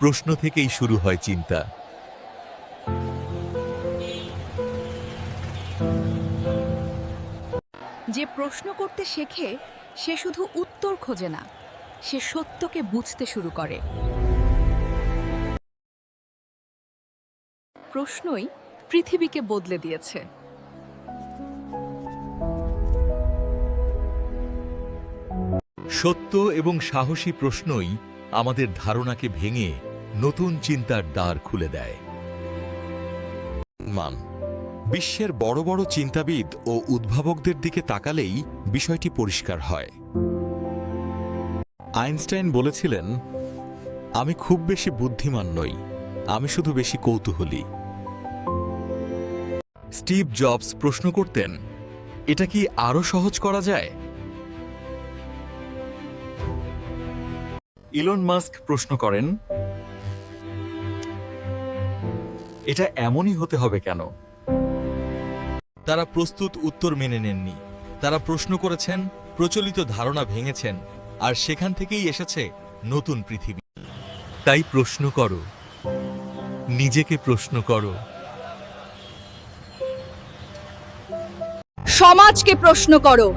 প্রশ্ন থেকেই শুরু হয় চিন্তা। যে প্রশ্ন করতে শেখে সে শুধু উত্তর খোঁজে না সে সত্যকে বুঝতে শুরু করে। প্রশ্নই পৃথিবীকে বদলে দিয়েছে। সত্য এবং সাহসী প্রশ্নই আমাদের ধারণাকে ভেঙে নতুন চিন্তার দ্বার খুলে দেয়। মান, বিশ্বের বড় বড় চিন্তাবিদ ও উদ্ভাবকদের দিকে তাকালেই বিষয়টি পরিষ্কার হয়। আইনস্টাইন বলেছিলেন, আমি খুব বেশি বুদ্ধিমান নই, আমি শুধু বেশি কৌতূহলী। স্টিভ জবস প্রশ্ন করতেন, এটা কি আরও সহজ করা যায়? ইলন মাস্ক প্রশ্ন করেন, এটা এমনই হতে হবে কেন? তারা প্রস্তুত উত্তর মেনে নেননি। তারা প্রশ্ন করেছেন, প্রচলিত ধারণা ভেঙেছেন, আর সেখান থেকেই এসেছে নতুন পৃথিবী। তাই প্রশ্ন করো, নিজেকে প্রশ্ন করো। সমাজকে প্রশ্ন করো,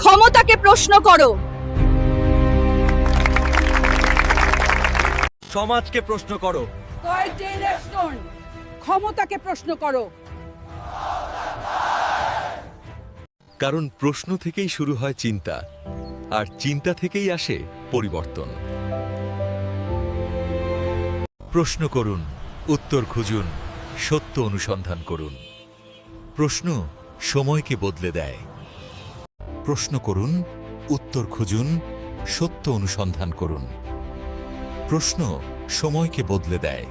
ক্ষমতাকে প্রশ্ন করো। সমাজকে প্রশ্ন করো। ক্ষমতাকে প্রশ্ন করো। কারণ প্রশ্ন থেকেই শুরু হয় চিন্তা আর চিন্তা থেকেই আসে পরিবর্তন। প্রশ্ন করুন উত্তর খুঁজুন সত্য অনুসন্ধান করুন। প্রশ্ন সময়কে বদলে দেয়। প্রশ্ন করুন উত্তর খুঁজুন সত্য অনুসন্ধান করুন। প্রশ্ন সময়কে বদলে দেয়।